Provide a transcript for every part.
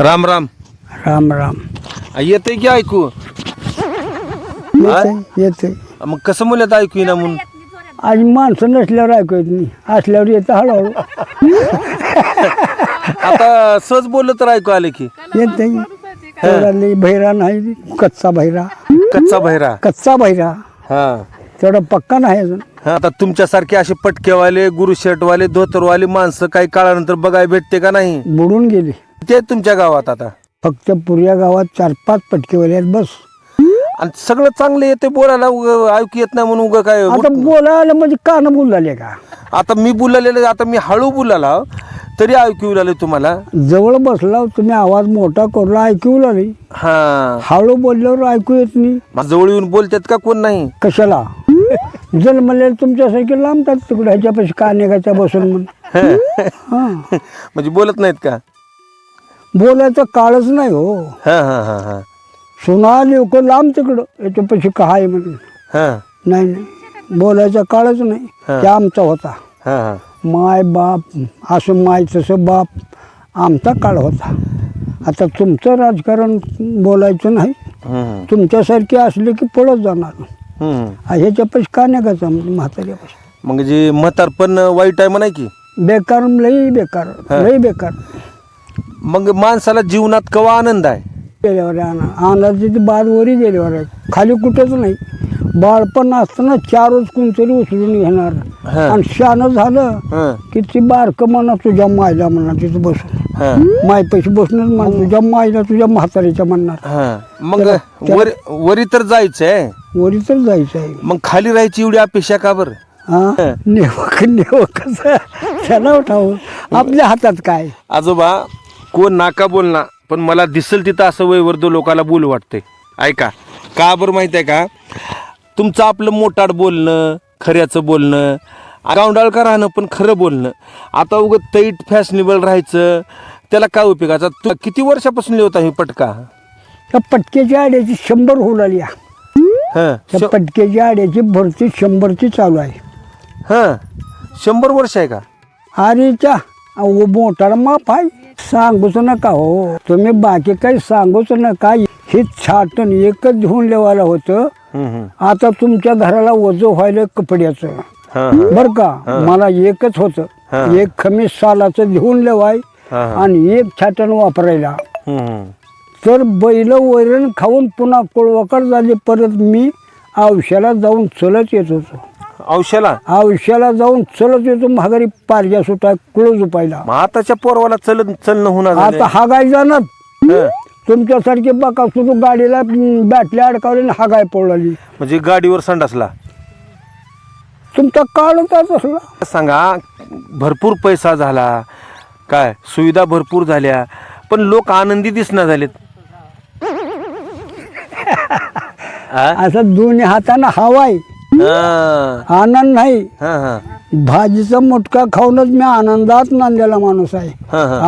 राम राम। राम राम। येते की ऐकू? येते येते मग कसं मुलं ऐकू येईना म्हणून? आज माणसं नसल्यावर ऐकू येत नाही. असल्यावर येतं हळूहळू. आता सहज बोललं तर ऐकू आले की. येते भैरा नाही कच्चा भैरा कच्चा बहिरा. कच्चा भैरा हा. तेवढा पक्का नाही अजून. हा, आता तुमच्यासारखे असे पटकेवाले गुरु शर्टवाले धोतरवाले माणसं काही काळानंतर बघायला भेटते का नाही? बुडून गेली. ते तुमच्या गावात आता? फक्त पुऱ्या गावात चार पाच पटकेवाले आहेत बस. आणि सगळं चांगलं येते बोलायला उग ऐकू येत नाही म्हणून उगं काय? आता बोलायला म्हणजे कान बोलले का? आता मी बोललेलं आता मी हळू बोलायला तरी ऐकू येऊ लागले तुम्हाला. जवळ बसला तुम्ही आवाज मोठा करून ऐकू लागली हा. हळू बोलल्यावर ऐकू येत नाही. मग जवळ येऊन बोलतात का कोण नाही? कशाला? जन्मले तुमच्यासारखे लांबतात तिकडे ह्याच्यापाशी का निघायच्या बसून म्हणून. हा. म्हणजे बोलत नाहीत का? बोलायचं काळच नाही हो. हा हा हा हा. सुना लोक लांब तिकडं याच्यापाशी का आहे म्हणून? हा. नाही नाही. बोलायचा काळच नाही. ते आमचा होता. हा हा. माय बाप असं माय तसं बाप आमचा काळ होता. आता तुमचं राजकारण बोलायचं नाही. हम्म, तुमच्यासारखे असले की पळत जाणार. हम्म. ह्याच्यापाशी का निघायचं म्हणजे म्हाताऱ्यापाशी म्हणजे म्हातारपण वाईट आहे म्हणा की? बेकार लई बेकार लई बेकार. मग माणसाला जीवनात कवा आनंद आहे? गेल्यावर अंदाजे ती बाळ वरी गेल्यावर आहे. खाली कुठंच नाही. बाळपण असताना चारच कोणतरी उचलून घेणार. हा. आणि शानं झालं की ती बारकं म्हणा तुझ्या मायला म्हणा तिथं बसून. हं, माय पैसे बसूनच म्हणा तुझ्या मायला तुझ्या म्हातारीच्या म्हणणार. हं. मग वरी वरी तर जायचंय. वरी तर जायचं आहे मग खाली राहायची एवढी अपेक्षा का बरं? हा? नेवक नेवकच त्याला उठावं. आपल्या हातात काय? आजोबा कोण नाका बोलना पण मला दिसल तिथं असं वयवर्ध लोकाला बोलू वाटतंय. ऐका का बरं माहिती आहे का? तुमचं आपलं मोटाड बोलणं खऱ्याचं बोलणं गावंडाळका राहणं पण खरं बोलणं. आता उगं तैट फॅशनेबल राहायचं त्याला काय उपयोगाचा? तू किती वर्षापासून लिहिता ही पटका? त्या पटक्याच्या आड्याची शंभर होऊ लागली. हं त्या पटक्याच्या आड्याची भरती शंभरची चालू आहे. हं शंभर वर्ष आहे का? अरेच्या अहो मोठार माप आहे. सांगूच नका हो. तुम्ही बाकी काही सांगूच नका. हे छाटण एकच घेऊन लेवायला होतं. आता तुमच्या घराला वजो व्हायला कपड्याचं. बर का? मला एकच होतं. एक खमीस सालाचं घेऊन लेवाय. आणि एक छाटण वापरायला. तर बैल वैरण खाऊन पुन्हा कोळवाकड झाली परत मी औषधाला जाऊन चलत येत होतो. औषधाला? औषधाला जाऊन चलत येतो महागारी पारजा सुटा क्लोज उपायला मग आताच्या पोरवाला चल चलणं होणार आता हा गाय जाणार. हं. तुमच्यासारखे बघा सुरू गाडीला बॅटल्या अडकावली आणि हा गाय पळाली म्हणजे गाडीवर संडासला? तुमचा काळच असला. सांगा भरपूर पैसा झाला काय सुविधा भरपूर झाल्या पण लोक आनंदी दिसना झालेत. आ? असं दोन्ही हाताने हवाय. आनंद नाही. भाजीचा मुटका खाऊनच मी आनंदात नांदलेला माणूस आहे.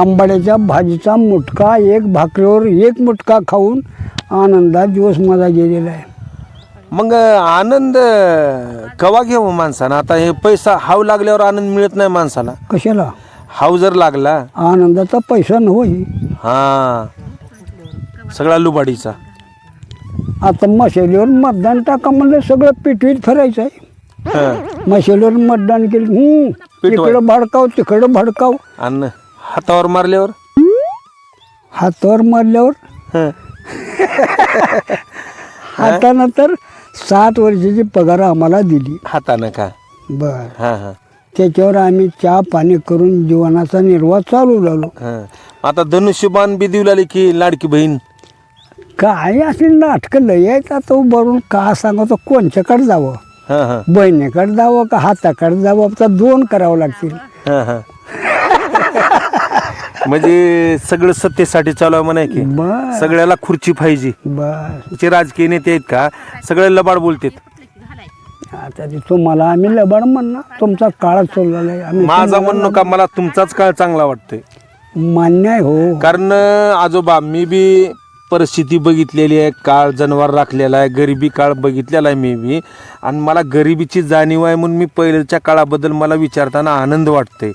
आंबाड्याच्या भाजीचा मुटका एक भाकरीवर एक मुटका खाऊन आनंदात दिवस माझा गेलेला आहे. मग आनंद कवा घेऊ माणसानं आता हे पैसा हाव लागल्यावर आनंद मिळत नाही माणसाला. कशाला? हाव जर लागला. आनंदाचा पैसा नव्हे हा. सगळा लुबाडीचा. आता मशालीवर मतदान टाका म्हणलं सगळं पिठवीत फिरायचं आहे हा. मशालीवर मतदान केलं. हम्म, पिटवाय. तिकडं भडकाव तिकडं भडकाव. आणि हातावर मारल्यावर? हातावर मारल्यावर? हा. हातानं तर सात वर्षाची पगार आम्हाला दिली. हातानं का? बर. हा हा. त्याच्यावर आम्ही चहा पाणी करून जीवनाचा निर्वाह चालू लागलो हा. आता धनुष्यबाण बी देऊ लागली की लाडकी बहीण? काय असे नाटकं लय आहेत. आता उभारून का सांगतो कोणच्याकडे जावं? हा हा. बहिणीकडे जावं का हाताकडे जावं? आता दोन करावं लागतील. हा, हा. म्हणजे सगळं सत्तेसाठी चालू आहे म्हणा की. बर सगळ्याला खुर्ची पाहिजे. जे राजकीय नेते आहेत का? सगळे लबाड बोलतात. आता ते तुम्हाला आम्ही लबाड म्हणणार. तुमचा काळ चाललेला आहे आम्ही माझा म्हणणं का मला तुमचाच काळ चांगला वाटतोय. मान्य आहे हो. कारण आजोबा मी बी परिस्थिती बघितलेली आहे काळ जनावर राखलेला आहे गरिबी काळ बघितलेला आहे मी बी. आणि मला गरिबीची जाणीव आहे म्हणून मी पहिल्याच्या काळाबद्दल मला विचारताना आनंद वाटतोय.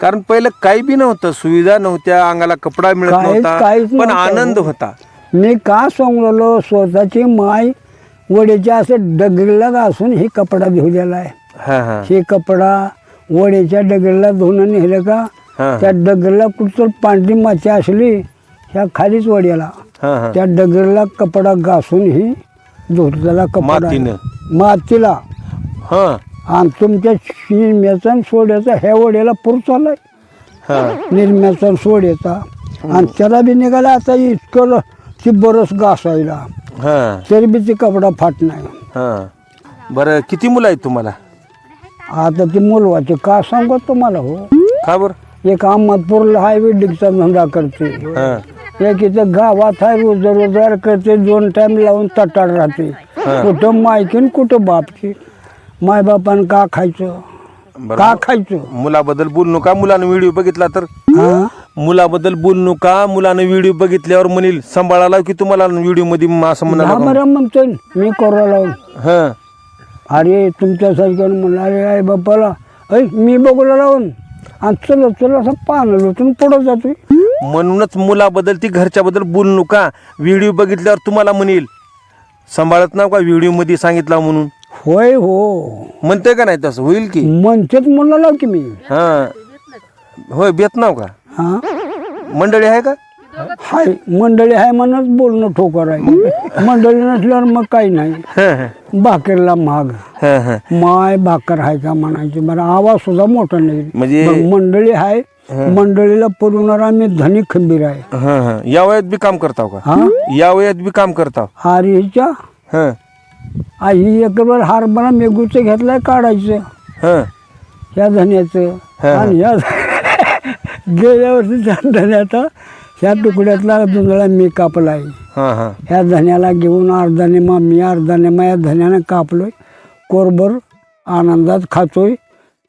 कारण पहिलं काही बी नव्हतं सुविधा नव्हत्या अंगाला कपडा मिळत काहीच- नव्हता काहीच पण नव्हतं. आनंद होता. मी का सांगलो स्वतःची माय वडीच्या असं डगरीला घासून ही कपडा धुलेला आहे. हा हा. हे कपडा वड्याच्या डगरीला धुणं नेलं का हा त्या डगरीला कुठं पांढरी माती असली ह्या खालीच वड्याला. हा हा. त्या डगरीला कपडा घासून ही धुतलेला कपडा. मातीनं? मातीला. हा. आणि तुमच्या निरम्याचा आणि सोड्याचा ह्या वड्याला पूर चाललाय. हा. निरम्याचा आणि सोड्याचा. आणि त्याला बी निघाला आता इतकं ती बरस घासायला. हा. तरी बी ती कपडा फाट नाही. हा. बरं किती मुलं आहेत तुम्हाला? आता ती मुलवाची का सांगू तुम्हाला हो? का बरं? एक अहमदपूरला हाय वेल्डिंगचा धंदा करते. हा. एक इथं गावात आहे रोज रोजगार करते दोन टाइम लावून तटाड राहते. कुठं मायकीन कुठं बापची मायबापानं का खायचं? बरं. का खायचं? मुलाबद्दल बोलू नका मुलानं व्हिडिओ बघितला तर. हा? मुलाबद्दल बोलू नका मुलानं व्हिडिओ बघितल्यावर म्हणील सांभाळाला की तुम्हाला व्हिडिओमध्ये असं म्हणाला बरं म्हणतोय मी करू लावून. हा. अरे तुमच्यासारख्यानं म्हणलं अरे आई बापाला ऐ मी बघूला लावून. आणि चल चल असं पानं लुटून पुढं जातोय. म्हणूनच मुलाबद्दल ती घरच्याबद्दल बोलू नका. व्हिडिओ बघितल्यावर तुम्हाला म्हणील सांभाळत ना का व्हिडिओमध्ये सांगितला म्हणून? होय हो. म्हणते का नाही तसं? होईल की? म्हणतेच म्हणलं लाव की मी. हा. होय बेत नाव का? हा. मंडळी आहे का? हाय. मंडळी आहे म्हणूनच बोलणं ठोकर आहे. मंडळी नसल्यावर मग काही नाही. हा, हा. भाकरला महाग हा, हा. माय भाकर आहे का म्हणायची. बरं आवाज सुद्धा मोठा नाही. म्हणजे- मग मंडळी आहे मंडळीला पुरवणारा मी धनी खंबीर आहे. हा, हा. या वयात बी काम करताव का? हा? या वयात बी काम करताव? आरीच्या हा. आई एकबर हारभरा मेगूचं घेतलाय काढायचं. हा. ह्या धन्याचं. हा. आणि ह्या गेल्या वर्षी धन्याचा ह्या तुकड्यातला जुंदळा मी कापलाय. हा हा. ह्या धन्याला घेऊन अर्धाने मा मी अर्धाने मा या धन्यानं कापलोय. कोरभर आनंदात खातोय.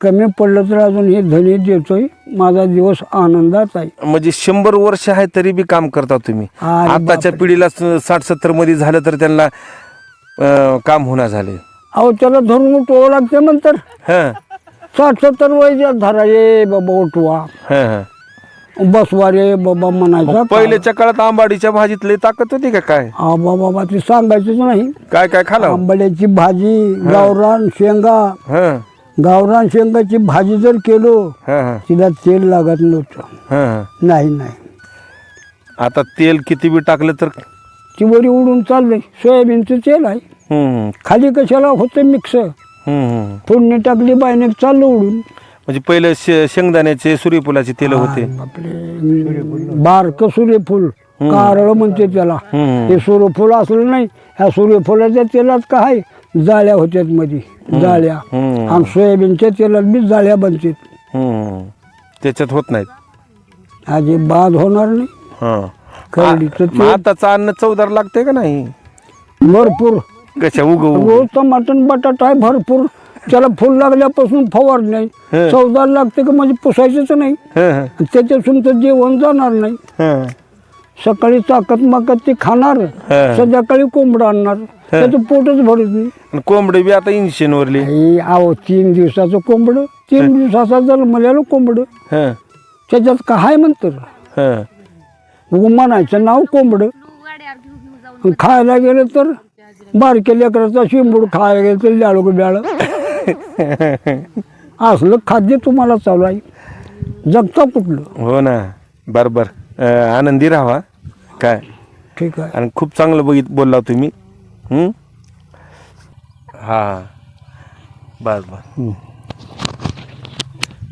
कमी पडलं तर अजून हे धनी देतोय. माझा दिवस आनंदात आहे. म्हणजे शंभर वर्ष आहे तरी बी काम करता तुम्ही. अरे आताच्या पिढीला स- साठ सत्तरमध्ये झालं तर त्यांना अं, काम होणार झाले. अहो त्याला धरून उठवावं लागते नंतर. हा. साठ सत्तर वय धरा ये बाबा उठवा. हा हा. बसवा रे बाबा म्हणायचा पहिल्याच्या काळात आंबाडीच्या भाजीत लई ताकद होती का काय? आबा बाबा ते सांगायचंच नाही. काय काय खाला आंबड्याची भाजी गावरान शेंगा. हा. गावरान शेंगाची भाजी जर केलो हा हा. तिला तेल लागत नव्हतं. हा हा. नाही नाही. आता तेल किती बी टाकलं तर? ती वरी उडून चाललंय सोयाबीनचं तेल आहे. खाली कशाला होतं मिक्स. फोडणी टाकली बायने चाललं उडून. म्हणजे पहिले शे- शेंगदाण्याचे सूर्यफुलाचे तेल होते. बापरे. बारक सूर्यफूल. कारळ म्हणते त्याला. हम्म. हे सूर्यफूल असलं नाही ह्या सूर्यफुलाच्या तेलात काय जाळ्या होत्यात मध्ये जाळ्या. हम्म. आणि सोयाबीनच्या तेलात बी जाळ्या बनतात. हम्म. त्याच्यात होत नाहीत. आधी बाद होणार नाही. हा. करडीचं मग आताचं अन्न चवदार लागतंय का नाही? भरपूर. कशा उगव? रोज टमाटर बटाटा आहे भरपूर. त्याला फुल लागल्यापासून फवार नाही. चौदा लागते का म्हणजे पुसायचंच नाही. त्याच्यातून तर जेवण जाणार नाही. सकाळी ताकद माकत ते खाणार. हं. संध्याकाळी कोंबडं आणणार. त्याचं पोटच भरत नाही. कोंबडी बी आता इंजेक्शन वरली आहो तीन दिवसाचं कोंबडं. तीन दिवसाचा जन्मलेलं कोंबडं. त्याच्यात काय म्हणतं? हं. म्हणायचं नाव कोंबडं. खायला गेलं तर बारक्या लेकराचा शिंबूड खायला गेलं तर लाडू ब्याळ. असलं खाद्य तुम्हाला चालू आहे. जगता कुठलं? हो ना. बर बर अं, आनंदी राहा काय? ठीक आहे. आणि खूप चांगलं बघित बोलला तुम्ही. हं? हा. बस बस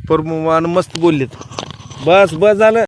परमान मस्त बोललेत. बस बस झालं.